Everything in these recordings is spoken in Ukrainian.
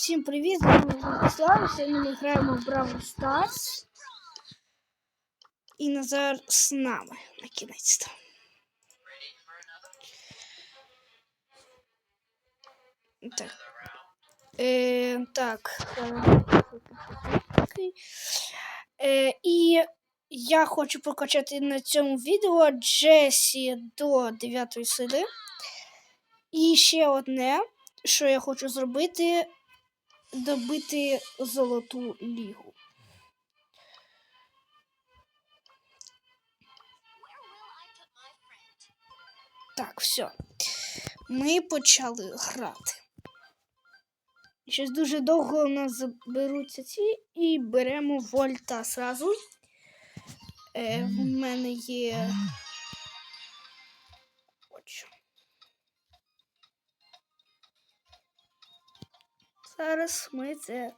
Всім привіт! З вами Владислав. Сьогодні ми граємо в Бравл Stars. І Назар з нами на кінець-то. Так. Е, так. Е, і я хочу прокачати на цьому відео Джесі до 9 сили. І ще одне, що я хочу зробити, добити золоту лігу. Так, все. Ми почали грати. Щось дуже довго у нас заберуться ці і беремо вольта зразу. Е, в мене є. Зараз ми це.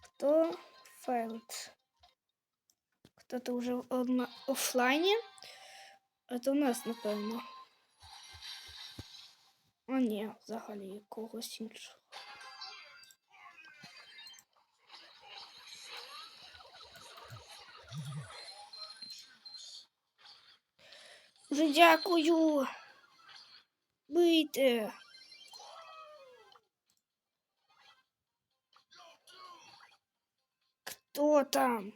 Хто файлит? Хто-то вже в на офлайні. А то у нас, напевно. А ні, взагалі когось іншого. Вже дякую. Бийте. Кто там?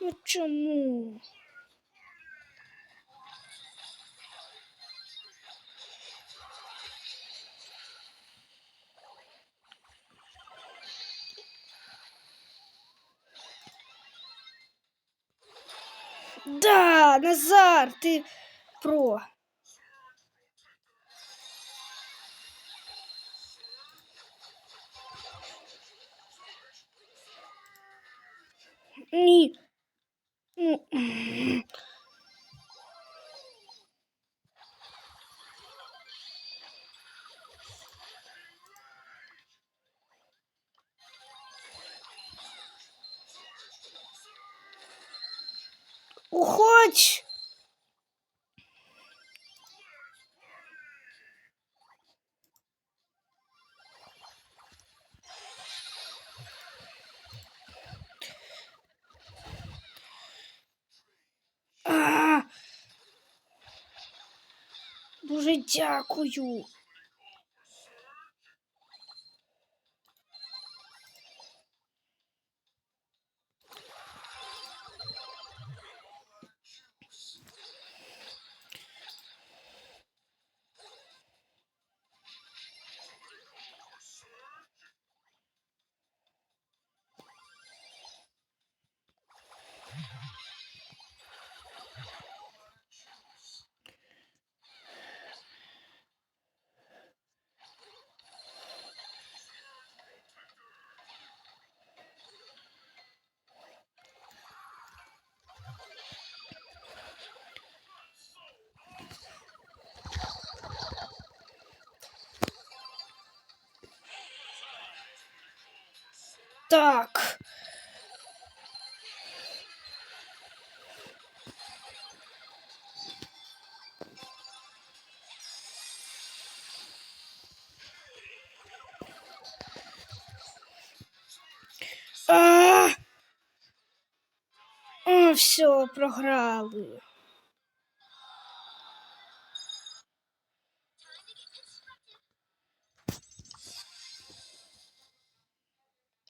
Ну чому? Да, Назар, ты про. Ні. Ну. Дуже дякую. Так. А! О, все, програли.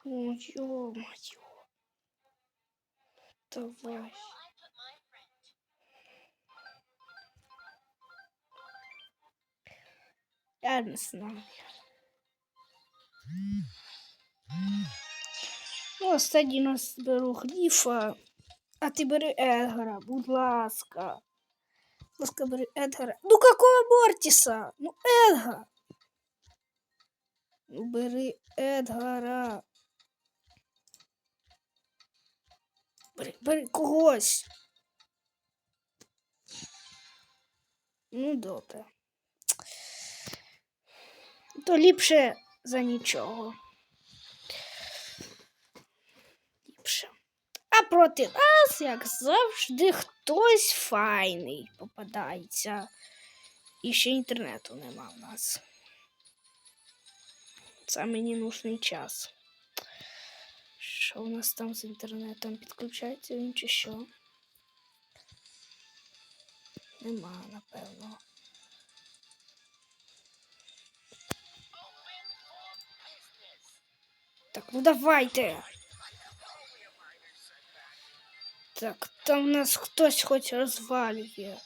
О, ё-моё. Давай. Я не знаю. Ну, останній нас беру Гліфа, а ти бери Едгара, будь ласка. Будь ласка, бери Едгара. Ну какого Мортіса? Ну Едгар. Ну бери Едгара. Бери, когось. Ну, добре. То ліпше за нічого. Ліпше. А проти нас, як завжди, хтось файний попадається. І ще інтернету нема в нас. Це мені нужний час. Що у нас там з інтернетом? Підключається він чи що? Нема, напевно. Так, ну давайте. Так, там нас хтось хоч розвалює.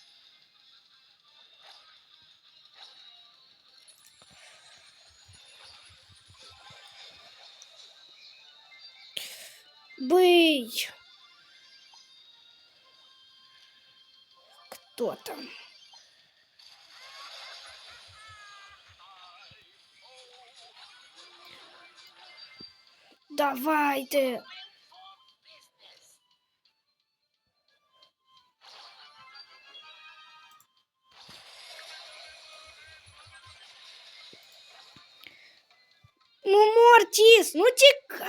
Бий! Кто там? Давайте! Ну, Мортіс, ну тікай!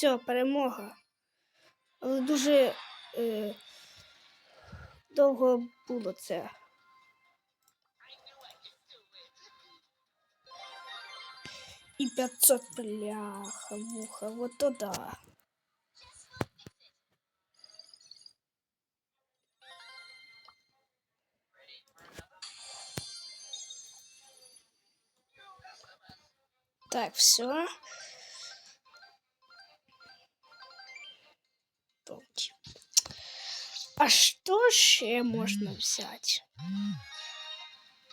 Все, перемога. Але дуже е, довго було це. І 500 бляха, муха, вот то да. Так, все. А що ще можна взяти?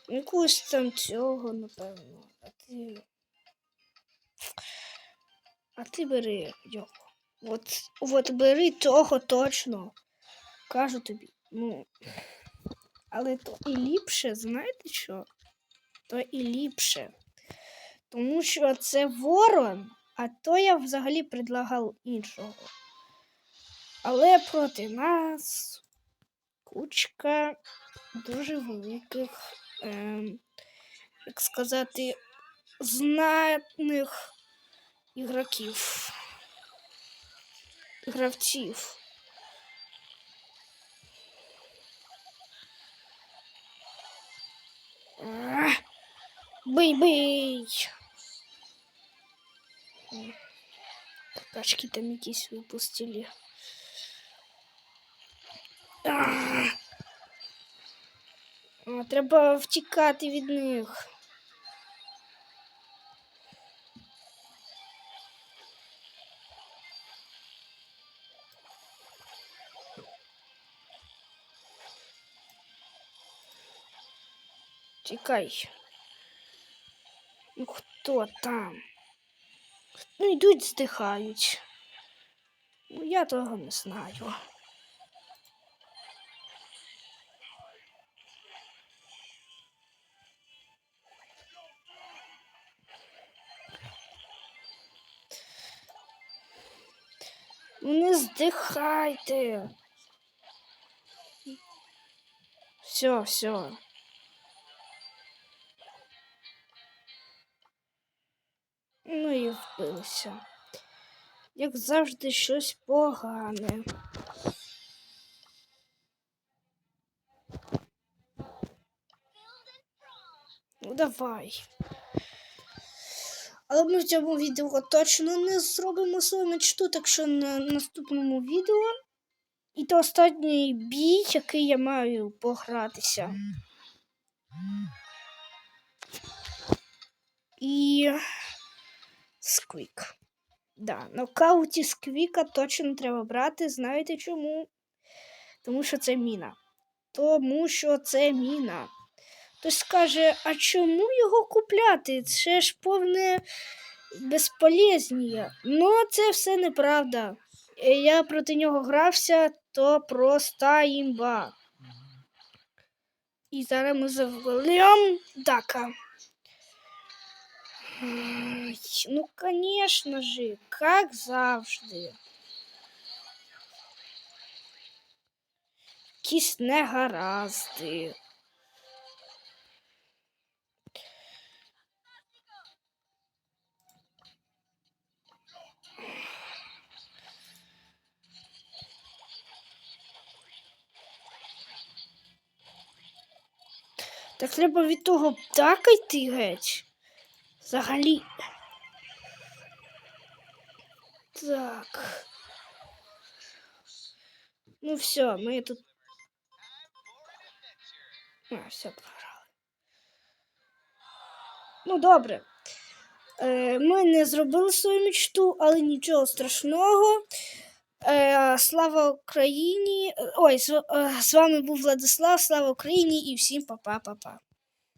Якусь там цього, напевно. А ти. А ти бери його. От, от бери того точно. Кажу тобі. Ну. Але то і ліпше, знаєте що? То і ліпше. Тому що це ворон, а то я взагалі предлагав іншого. Але проти нас кучка дуже великих, ем, як сказати, знатних ігроків, гравців. Бий-бий! Какашки там якісь випустили. Треба втікати від них. Тікай. Ну хто там? Ну йдуть, здихають. Ну я того не знаю. Не здихайте. Все, все. Ну і вбилися. Як завжди, щось погане. Ну давай. Але ми в цьому відео точно не зробимо свою мечту, так що на наступному відео. І то останній бій, який я маю погратися. І Сквік. Да, нокауті Сквіка точно треба брати. Знаєте чому? Тому що це міна. Тому що це міна. Хтось скаже, а чому його купляти? Це ж повне безполезніє. Ну, це все неправда. Е, Я проти нього грався, то проста імба. І зараз ми завалим Дака. Ну, конечно же, как завжди. якісь негаразди. Так треба від того птака йти геть. Взагалі. Так. Ну все, ми тут. А, все програли. Ну, добре. Е, ми не зробили свою мечту, але нічого страшного. Е, слава Україні. Ой, е, з вами був Владислав. Слава Україні і всім па-па-па-па.